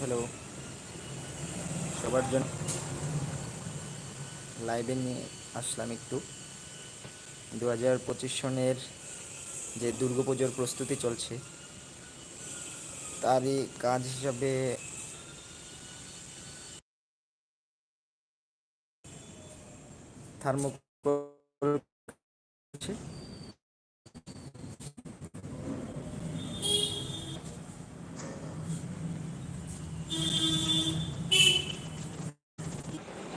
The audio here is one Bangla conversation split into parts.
হ্যালো সবার জন্য লাইভে নিয়ে আসলাম একটু। দু হাজার পঁচিশ সনের যে দুর্গাপুজোর প্রস্তুতি চলছে, তারই কাজ হিসাবে থার্মোকল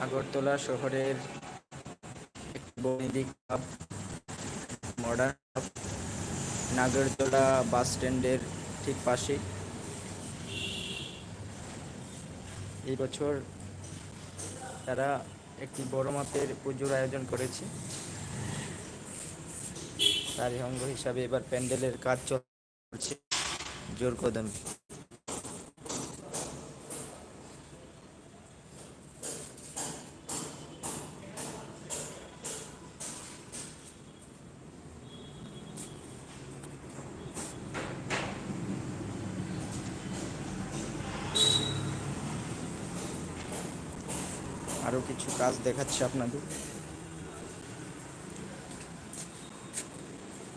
আগরতলা শহরের Baidik club modern club Nagartala bus স্ট্যান্ডের ঠিক পাশেই। এই বছর তারা একটি বড় মাপের পুজোর আয়োজন করেছে। তারই অঙ্গ হিসাবে এবার প্যান্ডেলের কাজ চলছে। জোর কদমে। কিছু কাজ দেখাচ্ছি আপনাদের।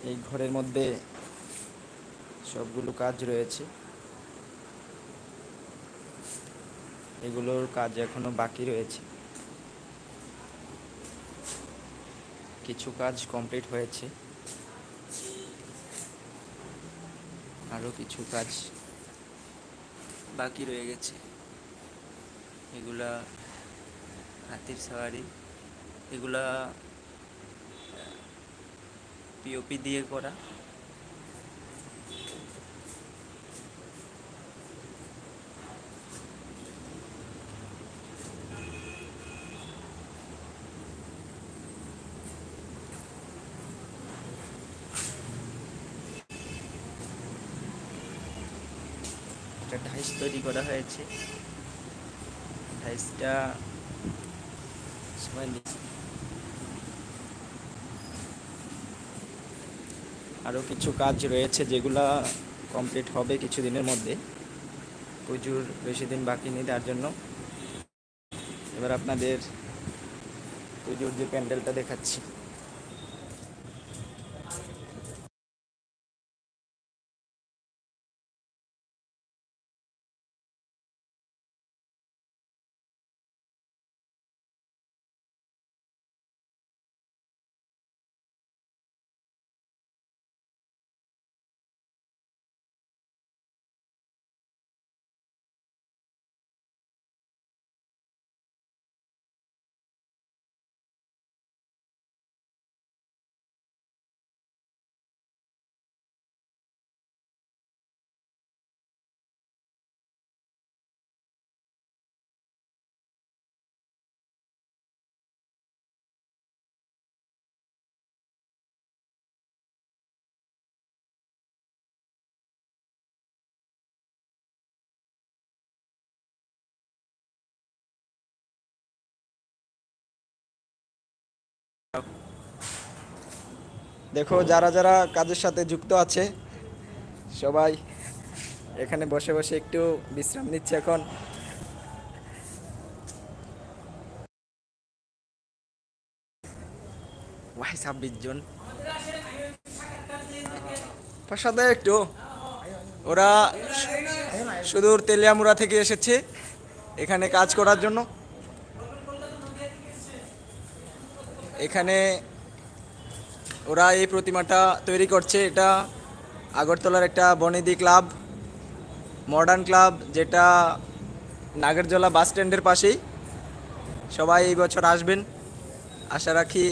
এই ঘরের মধ্যে সবগুলো কাজ রয়েছে। এগুলোর কাজ এখনও বাকি রয়েছে। কিছু কাজ কমপ্লিট হয়েছে। আরও কিছু কাজ বাকি রয়ে গেছে। এগুলা হাতির সাওয়ারি এগুলা পিওপি দিয়ে করা। একটা ঢাইস তৈরি করা হয়েছে। ঢাইসটা আরও কিছু কাজ রয়েছে যেগুলা কমপ্লিট হবে কিছুদিনের মধ্যে। পুজোর বেশি দিন বাকি নেই, তার জন্য। এবার আপনাদের পুজোর যে প্যান্ডেলটা দেখাচ্ছি। দেখো, যারা যারা কাজের সাথে যুক্ত আছে, সবাই এখানে বসে বসে একটু বিশ্রাম নিচ্ছে এখন। ভাই ছাব্বিশ জন। প্রসাদ একটু। ওরা সুদূর তেলিয়ামুড়া থেকে এসেছে এখানে কাজ করার জন্য। এখানে ওরা এই প্রতিমাটা তৈরি করছে। এটা আগরতলার একটা বনেদি ক্লাব, মডার্ন ক্লাব, যেটা নাগরজলা বাস স্ট্যান্ডের পাশেই। সবাই এই বছর আসবেন। আশা রাখি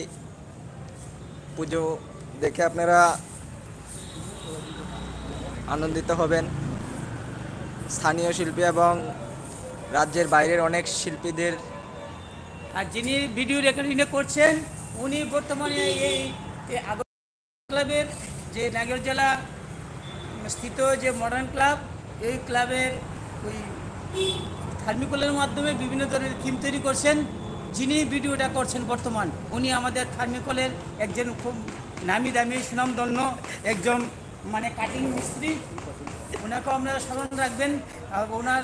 পুজো দেখে আপনারা আনন্দিত হবেন। স্থানীয় শিল্পী এবং রাজ্যের বাইরের অনেক শিল্পীদের আর যিনি ভিডিও রেকর্ডিং করছেন, উনি বর্তমানে এই ক্লাবের যে নাগর জেলা স্থিত যে মডার্ন ক্লাব এই ক্লাবের ওই থার্মিকলের মাধ্যমে বিভিন্ন ধরনের থিম তৈরি করছেন। যিনি ভিডিওটা করছেন বর্তমান, উনি আমাদের থার্মিকলের একজন খুব নামি দামি, সুনামধন্য একজন মানে কাটিং মিস্ত্রি। ওনাকেও আপনারা স্মরণ রাখবেন। আর ওনার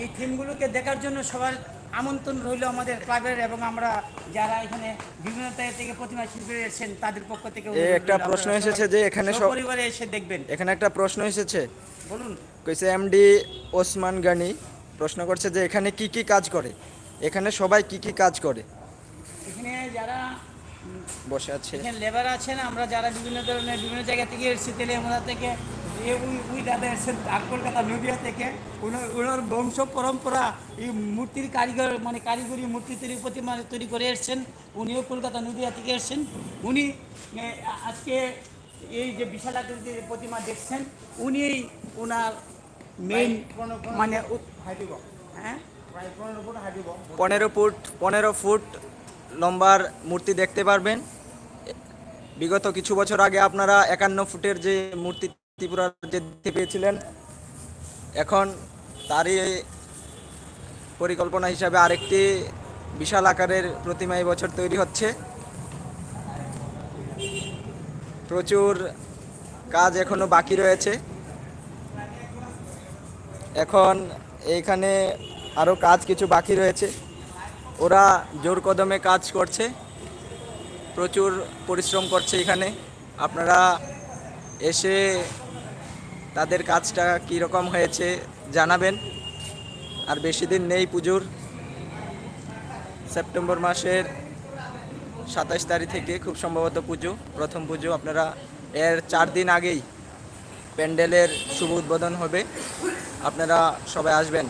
এই থিমগুলোকে দেখার জন্য সবার আমন্ত্রণ রইল আমাদের ক্লাবের এবং আমরা যারা এখানে বিভিন্ন থেকে প্রতিমা শিল্পী এসেছেন তাদের পক্ষ থেকে একটা প্রশ্ন এসেছে যে এখানে পরিবারে এসে দেখবেন। এখানে একটা প্রশ্ন এসেছে। বলুন। কইছে এমডি ওসমান গানি প্রশ্ন করছে যে এখানে কি কি কাজ করে? এখানে সবাই কি কি কাজ করে? এখানে যারা বসে আছে। এখানে লেবার আছেন আমরা যারা বিভিন্ন ধরনের বিভিন্ন জায়গা থেকে এসেছি তেলেমুদা থেকে এ উই উই দাদা এসেছেন কলকাতা নদিয়া থেকে ওনার ওনার বংশ পরম্পরা এই মূর্তির কারিগর মানে কারিগরি মূর্তি তৈরি প্রতিমা তৈরি করে এসেছেন। উনিও কলকাতা নদিয়া থেকে এসেছেন। উনি আজকে এই যে বিশাল আকৃতির প্রতিমা দেখছেন উনি ওনার মেইন মানে হ্যাঁ? পনেরো ফুট পনেরো ফুট লম্বার মূর্তি দেখতে পারবেন। বিগত কিছু বছর আগে আপনারা একান্ন ফুটের যে মূর্তি ত্রিপুরার যে পেয়েছিলেন। এখন তারই পরিকল্পনা হিসাবে আরেকটি বিশাল আকারের প্রতিমা এই বছর তৈরি হচ্ছে। প্রচুর কাজ এখনও বাকি রয়েছে। এখন এইখানে আরও কাজ কিছু বাকি রয়েছে। ওরা জোর কদমে কাজ করছে। প্রচুর পরিশ্রম করছে এখানে। আপনারা এসে তাদের কাজটা কীরকম হয়েছে জানাবেন। আর বেশি দিন নেই পুজোর। সেপ্টেম্বর মাসের সাতাশ তারিখ থেকে খুব সম্ভবত পুজো, প্রথম পুজো। আপনারা এর চার দিন আগেই প্যান্ডেলের শুভ উদ্বোধন হবে। আপনারা সবাই আসবেন।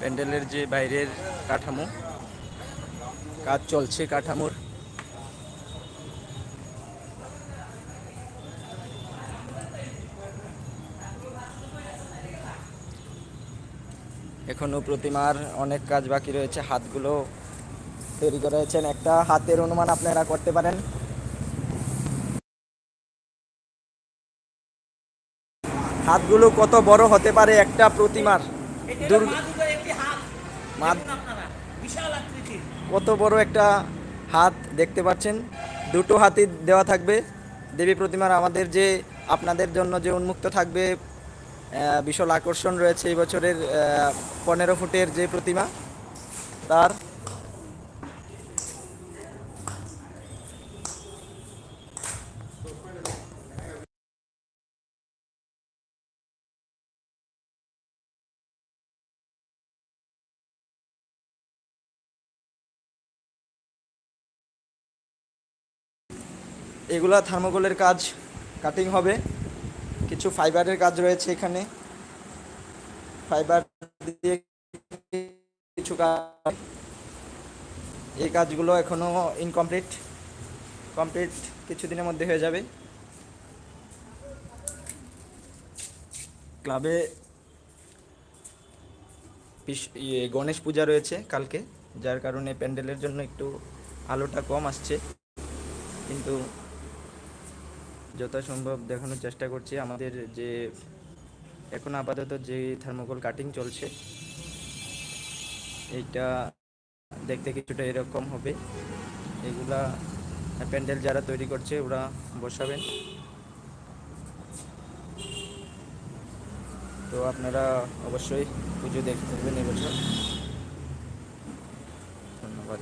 প্যান্ডেলের যে বাইরের কাঠামো, কাজ চলছে কাঠামোর। এখনও প্রতিমার অনেক কাজ বাকি রয়েছে, হাতগুলো তৈরি করা হয়েছেন একটা হাতের অনুমান আপনারা করতে পারেন। হাতগুলো কত বড় হতে পারে একটা প্রতিমার? দুর্গা কত বড় একটা হাত দেখতে পাচ্ছেন। দুটো হাতি দেওয়া থাকবে। দেবী প্রতিমার আমাদের যে আপনাদের জন্য যে উন্মুক্ত থাকবে বিশাল আকর্ষণ রয়েছে এই বছরের পনেরো ফুটের যে প্রতিমা তার এগুলা থার্মোকলের কাজ কাটিং হবে। কিছু ফাইবারের কাজ রয়েছে এখানে। ফাইবার দিয়ে কিছু কাজ। এই কাজগুলো এখনও ইনকমপ্লিট কমপ্লিট কিছুদিনের মধ্যে হয়ে যাবে। ক্লাবে ইয়ে গণেশ পূজা রয়েছে কালকে, যার কারণে প্যান্ডেলের জন্য একটু আলোটা কম আসছে। কিন্তু যথাসম্ভব দেখানোর চেষ্টা করছি। আমাদের যে এখন আপাতত যে থার্মোকল কাটিং চলছে, এইটা দেখতে কিছুটা এরকম হবে। এগুলা প্যান্ডেল যারা তৈরি করছে, ওরা বসাবেন। তো আপনারা অবশ্যই পুজো দেখতে পারবেন এবছর। ধন্যবাদ।